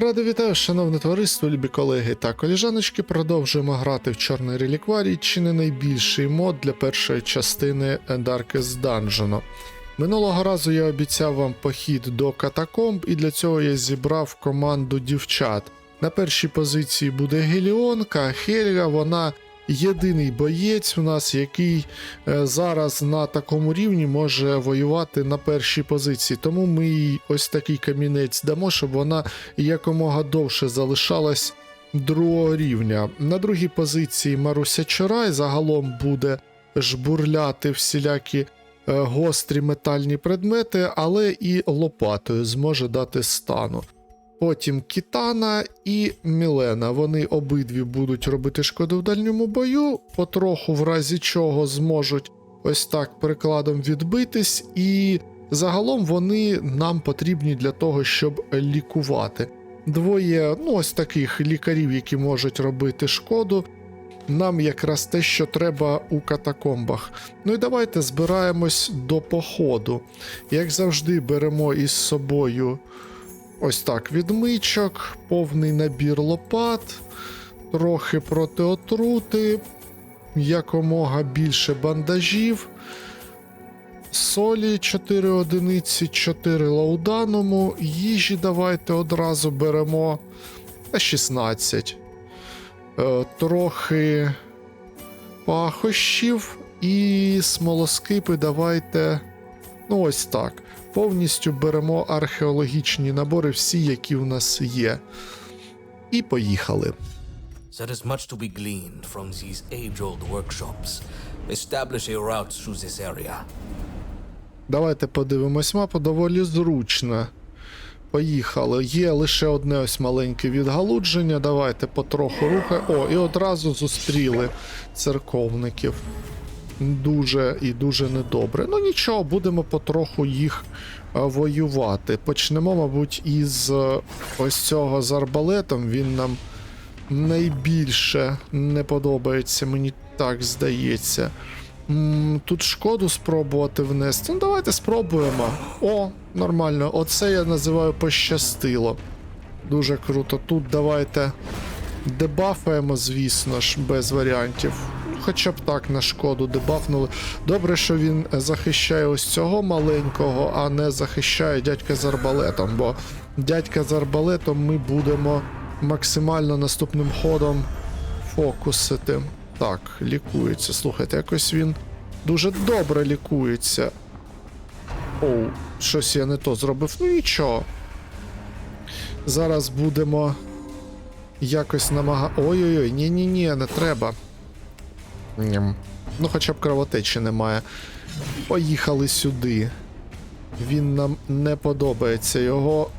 Радо вітаю, шановне товариство, любі колеги та коліжаночки. Продовжуємо грати в Чорний релікварій, чи не найбільший мод для першої частини Darkest Dungeon. Минулого разу я обіцяв вам похід до катакомб, і для цього я зібрав команду дівчат. На першій позиції буде Геліонка, Хельга, вона єдиний боєць у нас, який е, зараз на такому рівні може воювати на першій позиції. Тому ми їй ось такий камінець дамо, щоб вона якомога довше залишалась другого рівня. На другій позиції Маруся Чорай загалом буде жбурляти всілякі е, гострі метальні предмети, але і лопатою зможе дати стану. Потім Кітана і Мілена. Вони обидві будуть робити шкоду в дальньому бою, потроху, в разі чого зможуть ось так прикладом відбитись, і загалом вони нам потрібні для того, щоб лікувати. Двоє, ну ось таких лікарів, які можуть робити шкоду. Нам якраз те, що треба у катакомбах. Ну і давайте збираємось до походу. Як завжди, беремо із собою ось так відмичок, повний набір лопат, трохи протиотрути, якомога більше бандажів, солі 4 одиниці, 4 лауданому, їжі давайте одразу беремо та 16. Е, трохи пахощів і смолоскипи давайте. Ну, ось так. Повністю беремо археологічні набори, всі, які у нас є. І поїхали. There is much to be gleaned from these age-old workshops. Establish a route through this area. Давайте подивимось мапу, доволі зручно. Поїхали. Є лише одне ось маленьке відгалудження. Давайте потроху рухаємо. О, і одразу зустріли церковників. Дуже і дуже недобре. Ну нічого, будемо потроху їх е, воювати. Почнемо, мабуть, із е, ось цього з арбалетом. Він нам найбільше не подобається, мені так здається. Тут шкоду спробувати внести. Ну, давайте спробуємо. О, нормально. Оце я називаю пощастило. Дуже круто. Тут давайте дебафаємо, звісно ж, без варіантів. Хоча б так на шкоду дебафнули. Добре, що він захищає ось цього маленького, а не захищає дядька з арбалетом, бо дядька з арбалетом ми будемо максимально наступним ходом фокусити. Так, лікується. Слухайте, якось він дуже добре лікується. Оу, щось я не то зробив. Ну нічого. Зараз будемо якось намага. Ой-ой-ой, ні-ні-ні, не треба. Ням. Ну, хоча б кровотечі немає. Поїхали сюди. Він нам не подобається. Його.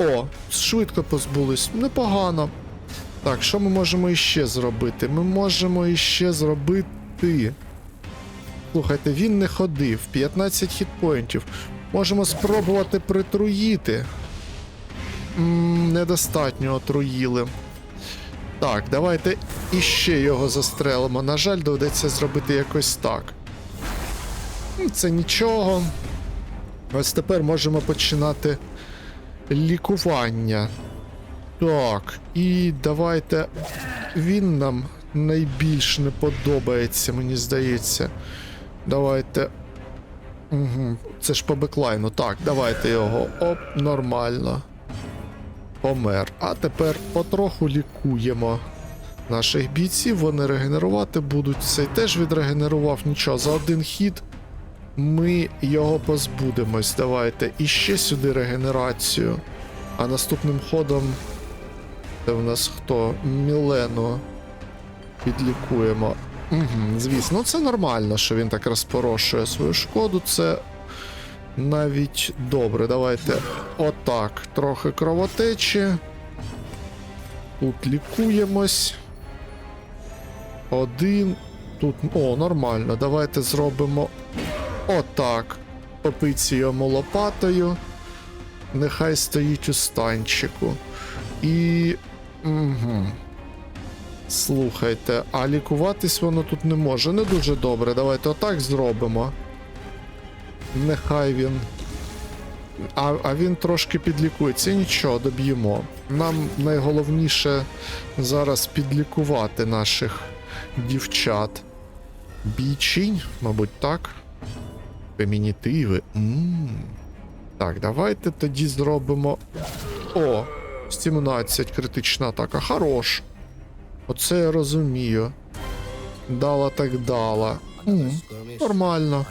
О, швидко позбулись. Непогано. Так, що ми можемо іще зробити? Ми можемо іще зробити. Слухайте, він не ходив. 15 хітпоінтів. Можемо спробувати притруїти. М, недостатньо отруїли. Так, давайте іще його застрелимо. На жаль, доведеться зробити якось так. Це нічого. Ось тепер можемо починати лікування. Так, і давайте. Він нам найбільш не подобається, мені здається. Давайте. Угу. Це ж по беклайну. Так, давайте його. Оп, нормально. Помер. А тепер потроху лікуємо наших бійців. Вони регенерувати будуть. Цей теж відрегенерував нічого. За один хід ми його позбудемось. Давайте. І ще сюди регенерацію. А наступним ходом. Це в нас хто? Мілену підлікуємо. Угу, звісно, ну це нормально, що він так розпорошує свою шкоду. Це навіть добре. Давайте отак. Трохи кровотечі. Тут лікуємось. Один. Тут. О, нормально. Давайте зробимо отак. Попиці йому лопатою. Нехай стоїть у станчику. І. Угу. Слухайте, а лікуватись воно тут не може. Не дуже добре. Давайте отак зробимо. Нехай він. А, а він трошки підлікується. Нічого, доб'ємо. Нам найголовніше зараз підлікувати наших дівчат. Бійчинь, мабуть, так. Фемінітиви. м Так, давайте тоді зробимо. О, 17 критична атака. Хорош. Оце я розумію. Дала так дала. М, Нормально.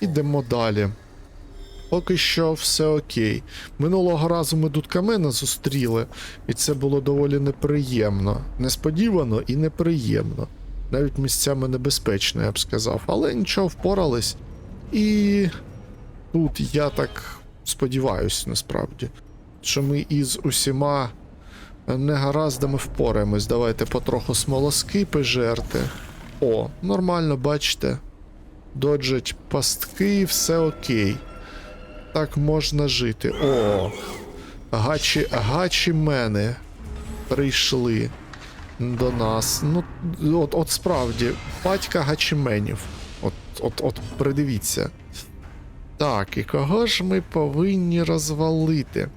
Ідемо далі. Поки що все окей. Минулого разу ми Дудкамена зустріли, і це було доволі неприємно. Несподівано і неприємно. Навіть місцями небезпечно, я б сказав. Але нічого, впорались. І тут я так сподіваюся, насправді, що ми із усіма негараздами впораємось. Давайте потроху смолоскипи жерти. О, нормально, бачите. Доджать пастки, все окей. Так можна жити. О! Гачі, гачі мене прийшли до нас. Ну, от, от справді, батька гачіменів. От, от, от придивіться. Так, і кого ж ми повинні розвалити?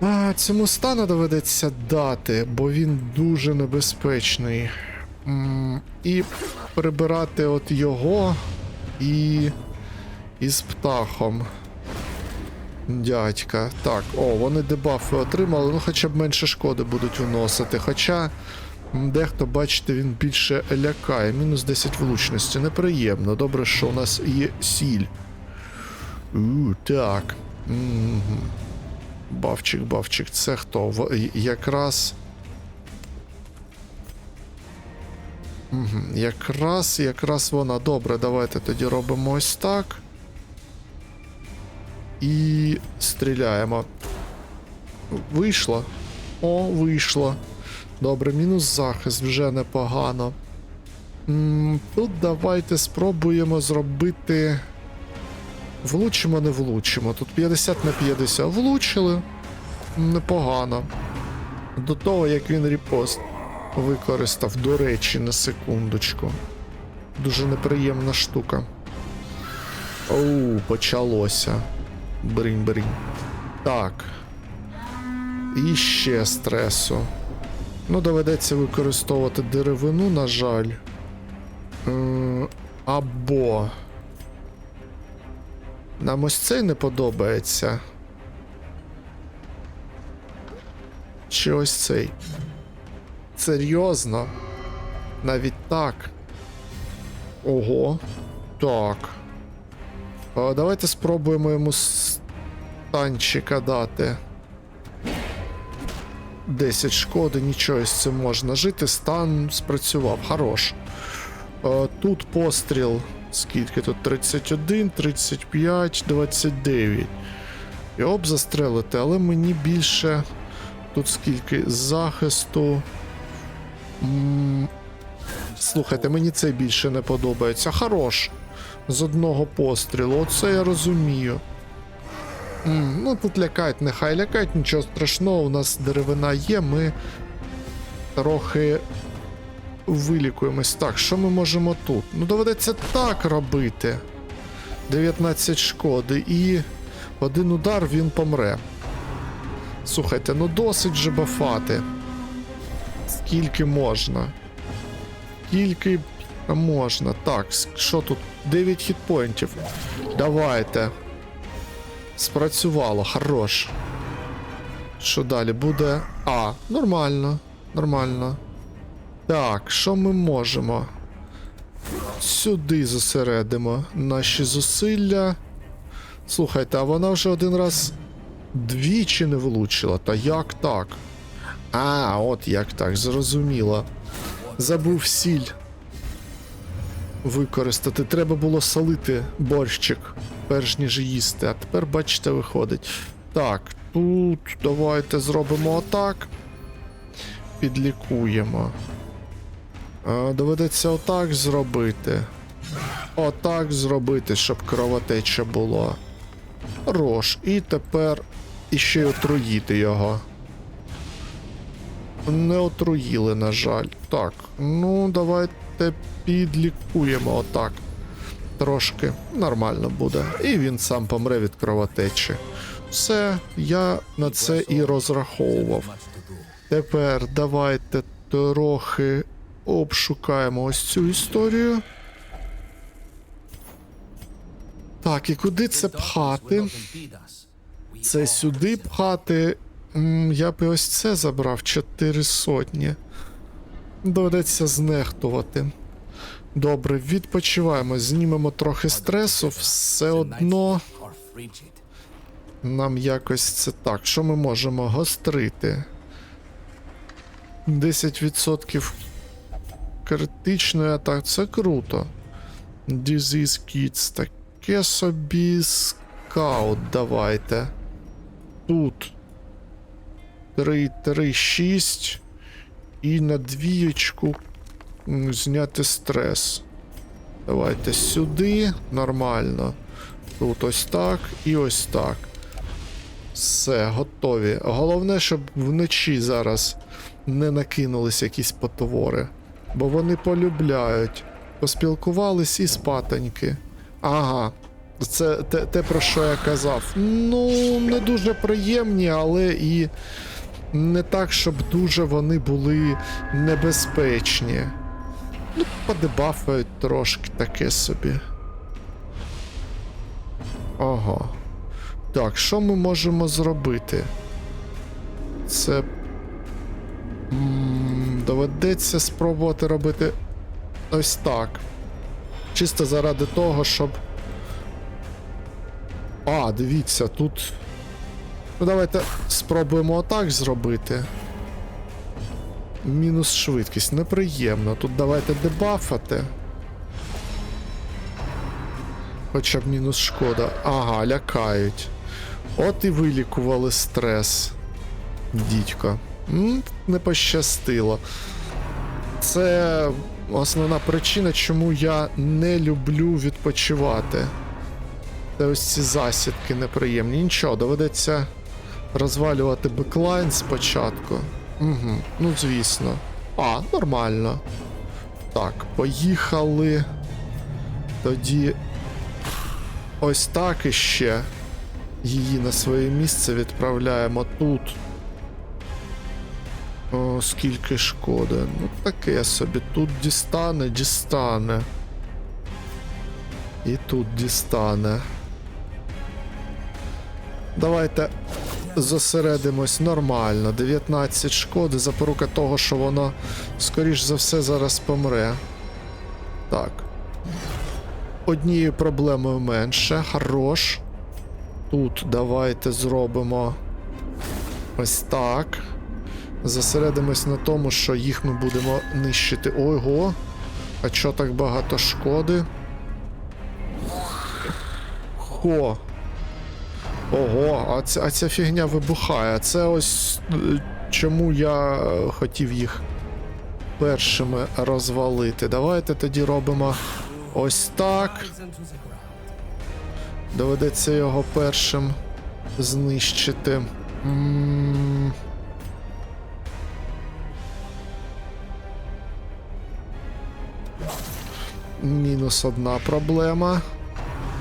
А, цьому стану доведеться дати, бо він дуже небезпечний. І прибирати от його і. із птахом. Дядька. Так, о, вони дебафи отримали, ну хоча б менше шкоди будуть вносити. Хоча дехто, бачите, він більше лякає. Мінус 10 влучності. Неприємно. Добре, що у нас є сіль. У, так. Бавчик, бавчик, це хто? Якраз. Мгм, Якраз, якраз вона. Добре, давайте тоді робимо ось так. І стріляємо. Вийшло. О, вийшло. Добре, мінус захист вже непогано. М, Тут давайте спробуємо зробити. Влучимо, не влучимо. Тут 50 на 50. Влучили. Непогано. До того, як він репост використав, до речі, на секундочку. Дуже неприємна штука. Оу, почалося. Бринь, бринь. Так. І ще стресу. Ну, доведеться використовувати деревину, на жаль. Е, Або. Нам ось цей не подобається. Чи ось цей? Серйозно? Навіть так. Ого. Так. А, давайте спробуємо йому станчика дати. 10 шкоди, нічого з цим можна жити. Стан спрацював. Хорош. А, тут постріл. Скільки тут? 31, 35, 29. Його б застрелити, але мені більше. Тут скільки захисту. Слухайте, мені це більше не подобається. Хорош. З одного пострілу. Оце я розумію. М, ну тут лякають, нехай лякають, нічого страшного. У нас деревина є, ми трохи вилікуємось. Так, що ми можемо тут? Ну, доведеться так робити. 19 шкоди і один удар він помре. Слухайте, ну досить же бафати. Скільки можна? Скільки можна? Так, що тут? 9 хітпоінтів. Давайте. Спрацювало, хорош. Що далі буде? А, нормально. Нормально. Так, що ми можемо? Сюди зосередимо наші зусилля. Слухайте, а вона вже один раз двічі не влучила. Та як так? А, от як так, зрозуміло. Забув сіль використати. Треба було солити борщик, перш ніж їсти. А тепер, бачите, виходить. Так, тут давайте зробимо отак. Підлікуємо. А, доведеться отак зробити. Отак зробити, щоб кровотеча було. Хорош. І тепер іще й отруїти його. Не отруїли, на жаль. Так, ну давайте підлікуємо отак. трошки, нормально буде. І він сам помре від кровотечі. Все, я на це і розраховував. Тепер давайте трохи обшукаємо ось цю історію. Так, і куди це пхати? Це сюди пхати. Я би ось це забрав чотири сотні. Доведеться знехтувати. Добре, відпочиваємо, знімемо трохи стресу, все одно нам якось це так. Що ми можемо гострити? 10% критичної атаки. Це круто. Disease Kids. Таке собі скаут давайте. Тут 3, 3, 6. І на двієчку зняти стрес. Давайте сюди. Нормально. Тут ось так і ось так. Все, готові. Головне, щоб вночі зараз не накинулись якісь потвори. Бо вони полюбляють. Поспілкувались і спатоньки. Ага. Це те, те, про що я казав. Ну, не дуже приємні, але і не так, щоб дуже вони були небезпечні. Ну, подебафають трошки таке собі. Ага. Так, що ми можемо зробити? Це. м, Доведеться спробувати робити ось так. Чисто заради того, щоб. А, дивіться, тут. Ну, давайте спробуємо отак зробити. Мінус швидкість. Неприємно. Тут давайте дебафати. Хоча б мінус шкода. Ага, лякають. От і вилікували стрес. Дідько. Не пощастило. Це основна причина, чому я не люблю відпочивати. Це ось ці засідки неприємні. Нічого, доведеться розвалювати беклайн спочатку. Угу, ну звісно. А, нормально. Так, поїхали. Тоді ось так іще. Її на своє місце відправляємо тут. О, скільки шкоди. Ну таке собі. Тут дістане, дістане. І тут дістане. Давайте зосередимось нормально. 19 шкоди, запорука того, що воно, скоріш за все, зараз помре. Так. Однією проблемою менше. Хорош. Тут давайте зробимо ось так. Зосередимось на тому, що їх ми будемо нищити. Ого! А чо так багато шкоди? Хо. Ого, а ця, а ця фігня вибухає. Це ось е, чому я е, хотів їх першими розвалити. Давайте тоді робимо ось так. Доведеться його першим знищити. М, Мінус одна проблема.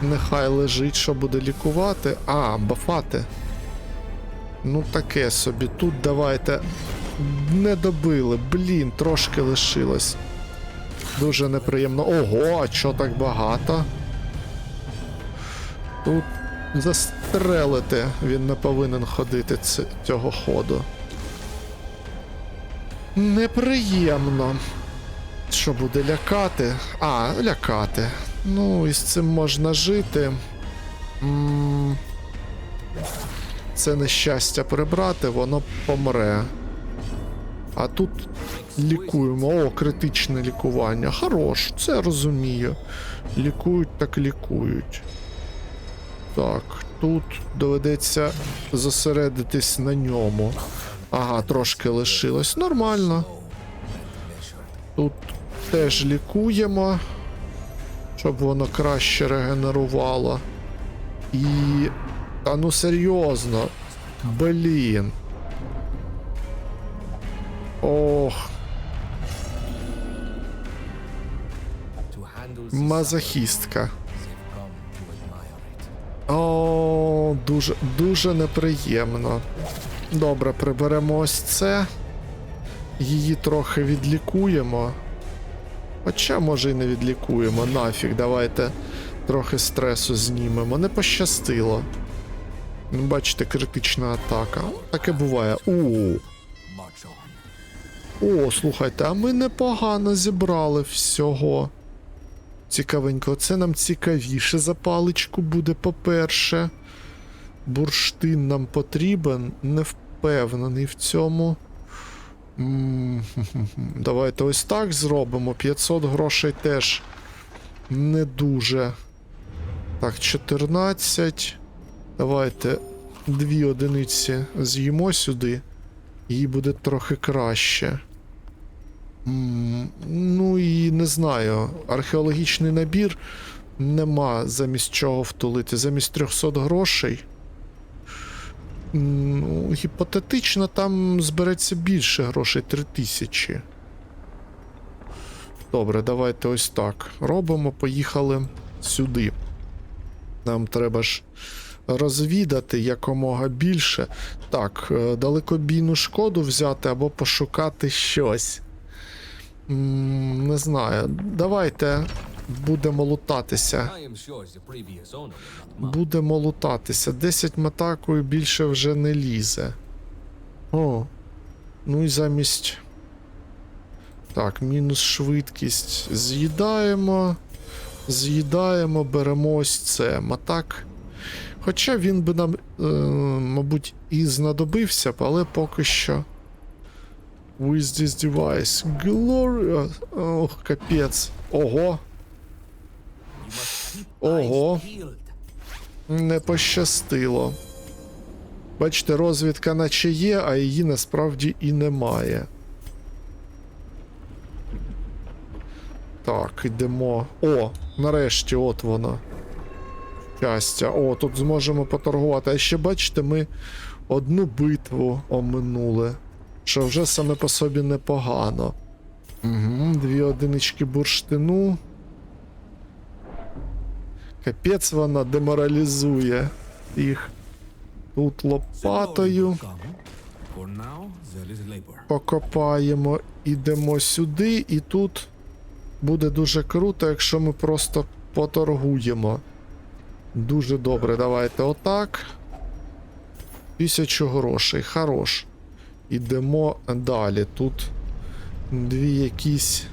Нехай лежить, що буде лікувати. А, бафати. Ну, таке собі. Тут давайте. Не добили. Блін, трошки лишилось. Дуже неприємно. Ого, а чо так багато? Тут застрелити. Він не повинен ходити цього ходу. Неприємно. Що буде лякати? А, лякати. Ну, і з цим можна жити. Це нещастя прибрати, воно помре. А тут лікуємо. О, критичне лікування. Хорош, це розумію. Лікують, так лікують. Так, тут доведеться зосередитись на ньому. Ага, трошки лишилось. Нормально. Тут теж лікуємо, щоб воно краще регенерувало. І. Та ну серйозно. Блін. Ох, мазохістка. О, дуже, дуже неприємно. Добре, приберемо ось це. Її трохи відлікуємо. Хоча, може, і не відлікуємо. Нафіг, давайте трохи стресу знімемо. Не пощастило. Ну, Бачите, критична атака. Таке буває. У. О, слухайте, а ми непогано зібрали всього. Цікавенько, це нам цікавіше за паличку буде, по-перше. Бурштин нам потрібен, не впевнений в цьому. Давайте ось так зробимо. 500 грошей теж не дуже. Так, 14. Давайте дві одиниці з'їмо сюди. Їй буде трохи краще. Ну і не знаю. Археологічний набір нема замість чого втулити. Замість 300 грошей. Ну, гіпотетично там збереться більше грошей 3000. Добре, давайте ось так. Робимо, поїхали сюди. Нам треба ж розвідати якомога більше. Так, е, далекобійну шкоду взяти або пошукати щось. Не знаю. Давайте будемо лутатися. Будемо лутатися. 10 матакою більше вже не лізе. О. Ну і замість. Так, мінус швидкість. З'їдаємо. З'їдаємо, беремо ось це. Матак. Хоча він би нам, е, мабуть, і знадобився але поки що. With this device. Glorious. Ох, капець. Ого. Ого. Не пощастило. Бачите, розвідка наче є, а її насправді і немає. Так, йдемо. О, нарешті, от воно. Щастя. О, тут зможемо поторгувати. А ще бачите, ми одну битву оминули. Що вже саме по собі непогано. Угу, дві одинички бурштину. Капець вона деморалізує їх. Тут лопатою покопаємо, ідемо сюди, і тут буде дуже круто, якщо ми просто поторгуємо. Дуже добре, давайте отак. Тисячу грошей, хорош. Ідемо далі. Тут дві якісь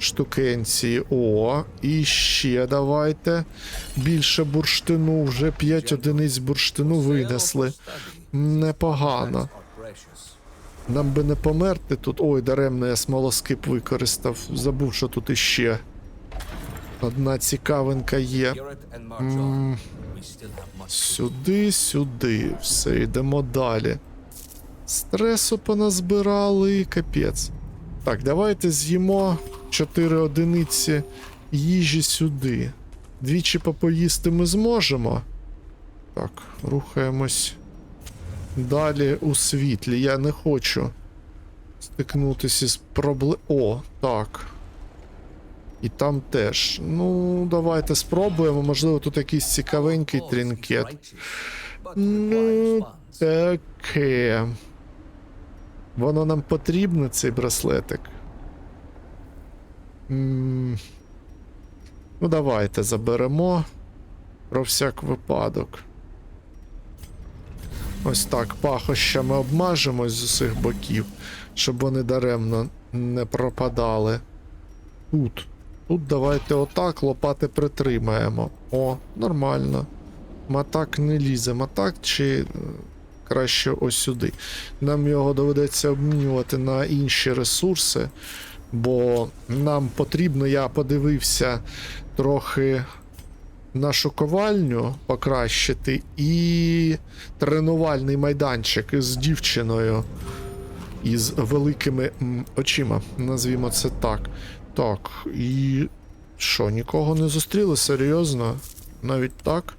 штукенці. О, і ще давайте. Більше бурштину, вже 5 одиниць бурштину винесли. Непогано. Нам би не померти тут. Ой, даремно я смолоскип використав. Забув, що тут іще. Одна цікавинка є. Do. Сюди, сюди. Все, йдемо далі. Стресу поназбирали, капець. Так, давайте з'їмо 4 одиниці їжі сюди. Двічі попоїсти ми зможемо. Так, рухаємось далі у світлі. Я не хочу стикнутися з проблем. О, так. І там теж. Ну, давайте спробуємо. Можливо, тут якийсь цікавенький but Ну, таке. Воно нам потрібно, цей браслетик. Ну, давайте заберемо. Про всяк випадок. Ось так, пахощами обмажемось з усіх боків, щоб вони даремно не пропадали. Тут. Тут давайте отак, лопати притримаємо. О, нормально. Матак не лізе. Матак чи е, краще ось сюди. Нам його доведеться обмінювати на інші ресурси, бо нам потрібно, я подивився трохи нашу ковальню покращити і тренувальний майданчик з дівчиною із великими очима, назвімо це так. Так, і що, нікого не зустріли? Серйозно? Навіть так?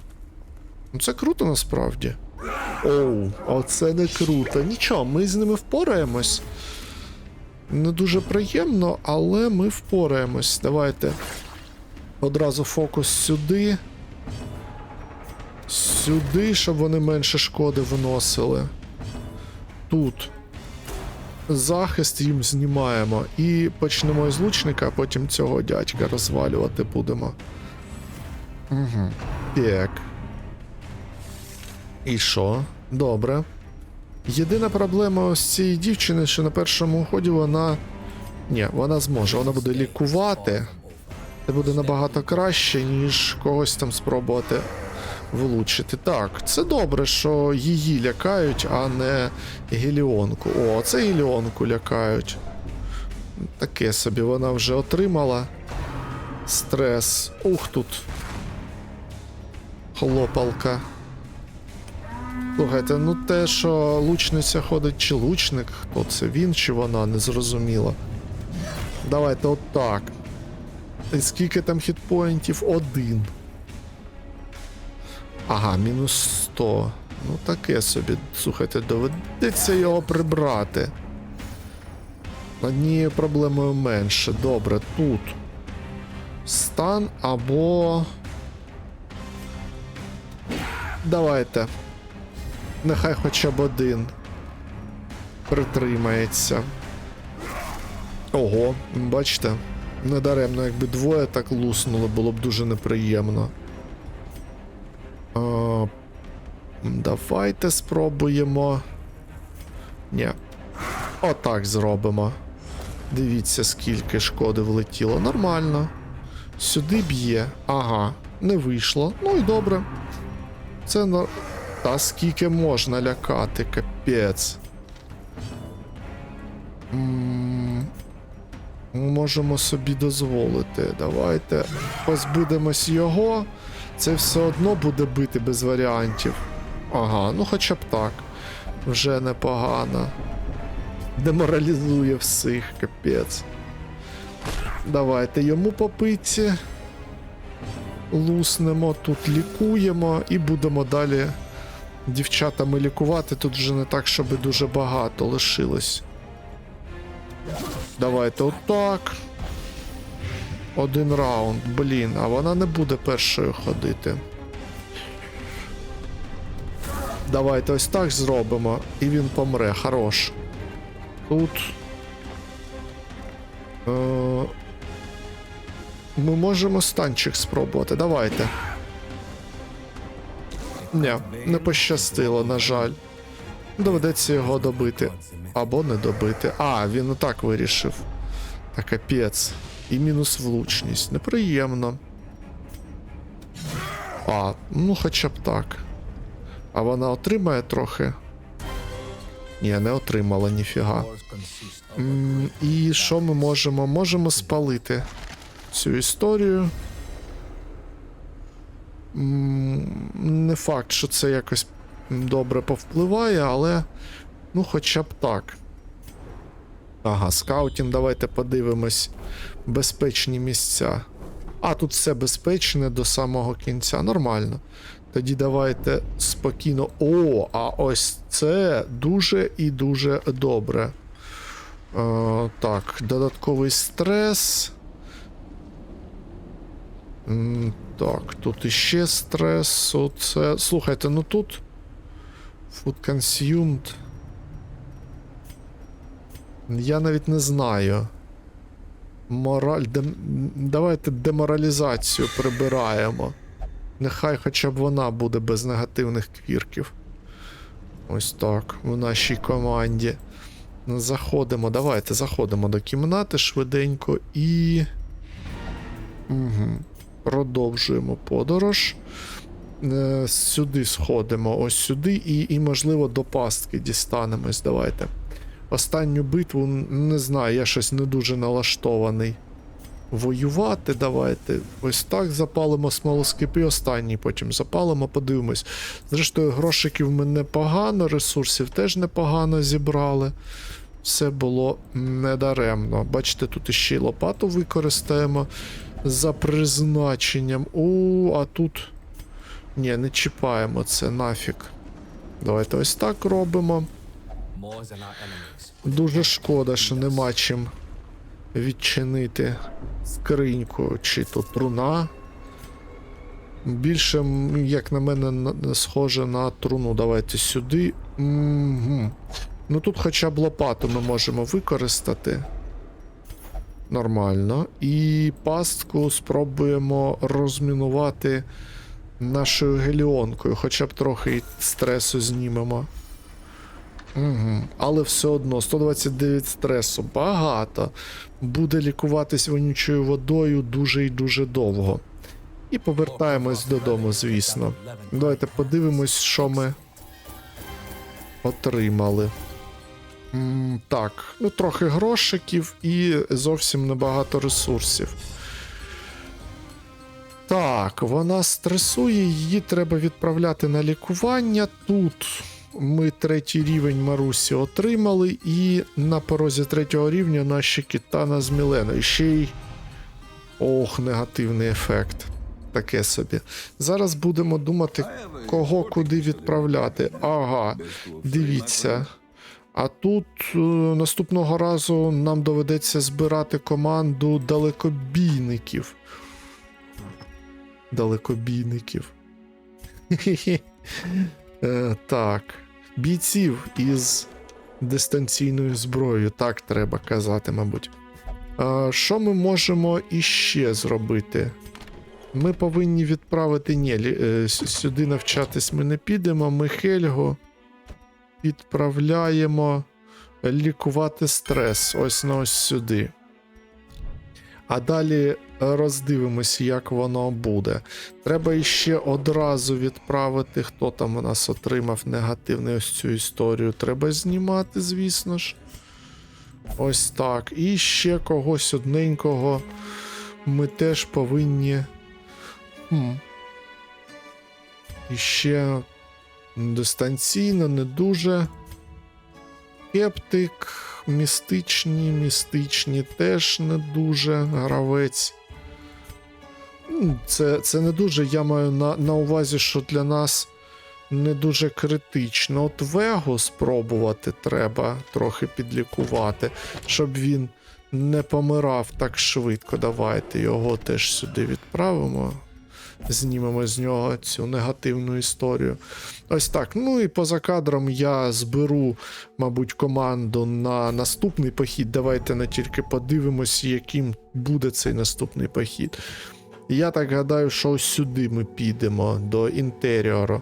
Ну це круто насправді. Оу, оце не круто. Нічого, ми з ними впораємось. Не дуже приємно, але ми впораємось. Давайте. Одразу фокус сюди. Сюди, щоб вони менше шкоди виносили. Тут. Захист їм знімаємо. І почнемо із лучника, а потім цього дядька розвалювати будемо. Угу. Так. І що? Добре. Єдина проблема ось цієї дівчини, що на першому ході вона. Ні, вона зможе, вона буде лікувати. Це буде набагато краще, ніж когось там спробувати влучити. Так, це добре, що її лякають, а не Геліонку. О, це Геліонку лякають. Таке собі вона вже отримала. Стрес. Ух тут. Хлопалка. Слухайте, ну те, що лучниця ходить чи лучник, хто це він чи вона, не зрозуміло. Давайте отак. І скільки там хітпоінтів? Один. Ага, мінус 100. Ну таке собі. Слухайте, доведеться його прибрати. Однією проблемою менше. Добре, тут. Стан або. Давайте. Нехай хоча б один притримається. Ого, бачите, недаремно, якби двоє так луснули, було б дуже неприємно. А, давайте спробуємо. Ні. Отак зробимо. Дивіться, скільки шкоди влетіло. Нормально. Сюди б'є. Ага, не вийшло. Ну і добре. Це. Та скільки можна лякати, капець. М, Можемо собі дозволити. Давайте позбудемось його. Це все одно буде бити без варіантів. Ага, ну хоча б так. Вже непогано. Деморалізує всіх, капець. Давайте йому по. Луснемо, тут лікуємо і будемо далі дівчатами лікувати. Тут вже не так, щоб дуже багато лишилось. Давайте отак. Один раунд, блін, а вона не буде першою ходити. Давайте ось так зробимо, і він помре. Хорош. Тут. Е, ми можемо станчик спробувати. Давайте. Ні, не пощастило, на жаль. Доведеться його добити. Або не добити. А, він отак вирішив. Та капець. І мінус влучність. Неприємно. А, ну хоча б так. А вона отримає трохи. Ні, не отримала ніфіга. І що ми можемо? Можемо спалити цю історію. Не факт, що це якось добре повпливає, але ну хоча б так. Ага, скаутінг, давайте подивимось. Безпечні місця. А, тут все безпечне до самого кінця. Нормально. Тоді давайте спокійно. О, а ось це дуже і дуже добре. Е, так, додатковий стрес. Так, тут іще стрес. Оце. Слухайте, ну тут. Food consumed. Я навіть не знаю. Мораль. Дем... Давайте деморалізацію прибираємо. Нехай хоча б вона буде без негативних квірків. Ось так, в нашій команді. Заходимо, давайте заходимо до кімнати швиденько і. Угу. Продовжуємо подорож. Е, Сюди сходимо, ось сюди, і, і, можливо, до пастки дістанемось. Давайте. Останню битву, не знаю, я щось не дуже налаштований. Воювати, давайте. Ось так запалимо смолоскипи, останній потім запалимо, подивимось. Зрештою, грошиків ми непогано, ресурсів теж непогано зібрали. Все було недаремно. Бачите, тут іще й лопату використаємо за призначенням. У, а тут. Ні, не чіпаємо це нафіг. Давайте ось так робимо. Дуже шкода, що нема чим відчинити скриньку, чи тут руна. Більше, як на мене, схоже на труну. Давайте сюди. Мгм. Ну тут хоча б лопату ми можемо використати. Нормально. І пастку спробуємо розмінувати нашою геліонкою, хоча б трохи стресу знімемо. Угу. Але все одно 129 стресу багато. Буде лікуватись вонючою водою дуже і дуже довго. І повертаємось додому, звісно. Давайте подивимось, що ми отримали. Так, ну трохи грошиків і зовсім небагато ресурсів. Так, вона стресує, її треба відправляти на лікування. Тут ми третій рівень Марусі отримали, і на порозі третього рівня наші китана з. І ще й. Ох, негативний ефект. Таке собі. Зараз будемо думати, кого куди відправляти. Ага, дивіться. А тут е, наступного разу нам доведеться збирати команду далекобійників. Далекобійників. Е, так. Бійців із дистанційною зброєю, так треба казати, мабуть. Що ми можемо іще зробити? Ми повинні відправити. Ні, е, сюди навчатись ми не підемо. Ми Хельгу відправляємо лікувати стрес. Ось на ось сюди. А далі роздивимося, як воно буде. Треба іще одразу відправити, хто там у нас отримав негативний ось цю історію. Треба знімати, звісно ж. Ось так. І ще когось одненького ми теж повинні. Хм. І ще дистанційно, не дуже. Кептик, містичні, містичні теж не дуже гравець. Це, це не дуже. Я маю на, на увазі, що для нас не дуже критично. От Вегу спробувати треба трохи підлікувати, щоб він не помирав так швидко. Давайте його теж сюди відправимо. Знімемо з нього цю негативну історію. Ось так. Ну і поза кадром я зберу, мабуть, команду на наступний похід. Давайте не тільки подивимось, яким буде цей наступний похід. Я так гадаю, що ось сюди ми підемо до інтеріору.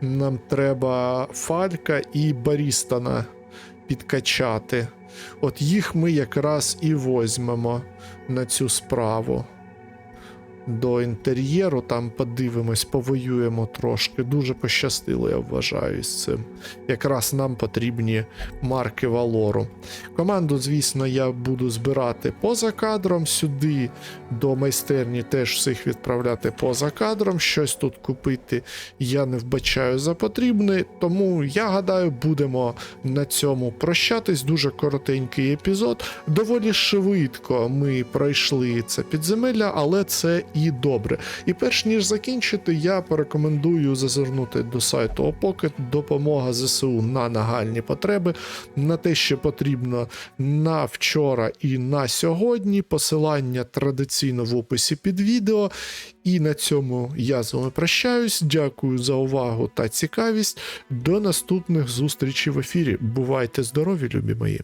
Нам треба Фалька і Барістана підкачати. От їх ми якраз і возьмемо на цю справу. До інтер'єру там подивимось, повоюємо трошки. Дуже пощастило, я вважаю з цим. Якраз нам потрібні марки Валору. Команду, звісно, я буду збирати поза кадром. Сюди до майстерні теж всіх відправляти поза кадром. Щось тут купити я не вбачаю за потрібне. Тому я гадаю, будемо на цьому прощатись. Дуже коротенький епізод. Доволі швидко ми пройшли це підземелля, але це і добре. І перш ніж закінчити, я порекомендую зазирнути до сайту Опокет, допомога ЗСУ на нагальні потреби, на те, що потрібно на вчора і на сьогодні. Посилання традиційно в описі під відео. І на цьому я з вами прощаюсь. Дякую за увагу та цікавість. До наступних зустрічей в ефірі. Бувайте здорові, любі мої!